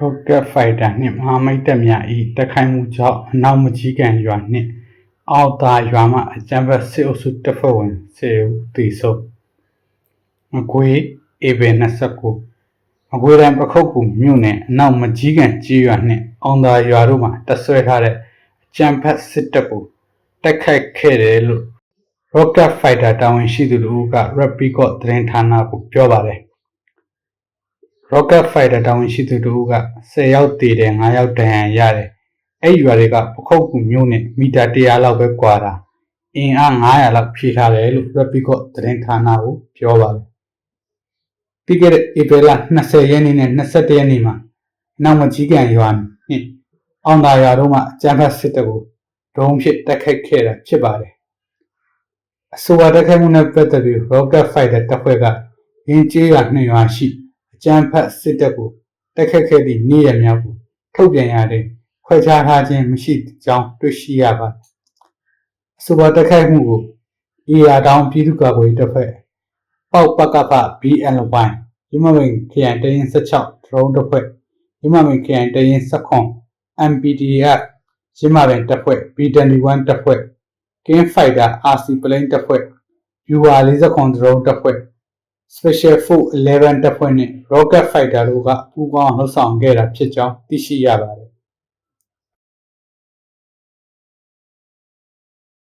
Rocket Fighter နှင့်မဟာမိတ်တပ်များ၏တိုက်ခိုက်မှုကြောင့်အနောက်မကြီးကန်ရွာနှင့်အောက်သာရွာမှအကြမ်းဖက်စစ်အုပ်စုတပ်ဖွဲ့ဝင်10ဦးသေဆုံးမကွေးဧပြီ29မကွေးတိုင်းပခုတ်ကူမြို့နယ်အနောက်မကြီးကန်ကြီးရွာနှင့်အောင်သာရွာတို့မှတပ်ဆွဲထားတဲ့အကြမ်းဖက်စစ်တပ်ကိုတိုက်ခိုက်ခဲ့တယ်လို့ Rocket Fighter တာဝန်ရှိသူတို့က Rapid သတင်းဌာနကိုပြောပါတယ် Rocket Fighter တာဝန်ရှိသူတို့က10ရောက်တည်တယ်9ရောက်ဒဏ်ရာရတယ်။အဲ့ဒီရွာတွေကပခုတ်ကူမျိုးနဲ့မီတာ100လောက်ပဲကွာတာ။အင်အား900လောက်ဖြည့်ထားတယ်လို့ Rapid သတင်းဌာနကိုပြောပါတယ်။ပြီးခဲ့တဲ့ဧပြီလ20ရက်နေ့နဲ့21ရက်နေ့မှာနောက်မကြီးကန်ရွာနှင့်အောင်သာရွာတို့မှအကြမ်းဖက်စစ်တပ်ကိုဒုံးဖြစ်တိုက်ခိုက်ခဲ့တာဖြစ်ပါတယ်။အဆိုပါတိုက်ခိုက်မှုနဲ့ပတ်သက်ပြီး Rocket Fighter တပ်ဖွဲ့ကရင်းကျေးရွာနှစ်ရွာရှိအ ကြမ်းဖက်စစ်တပ်ကိုတိုက်ခတ်ခဲ့သည့်နေ့ရက်များကိုထုတ်ပြန်ရတဲ့ခွဲခြားထားခြင်းမရှိကြောင်းတွေ့ရှိရပါတယ်။အဆိုပါတိုက်ခိုက်မှုကိုအေယာတောင်ပြည်သူ့ကာကွယ်ရေးတပ်ဖွဲ့ပေါက်ပကပ BLY ရမမင်ခရိုင်တရင်16ဒရုန်းတပ်ဖွဲ့ရမမင်ခရိုင်တရင်19 MPDF ရမပင်တပ်ဖွဲ့ B21 တပ်ဖွဲ့ King Fighter RC Plane တပ်ဖွဲ့ Viewer 40ဒရုန်းတပ်ဖွဲ့ Special Force 11တပ်ဖွဲ့နှင့် Rocket Fighter တို့ကပူးပေါင်းလှုပ်ဆောင်ခဲ့တာဖြစ်ကြောင်းသိရှိရပါတယ်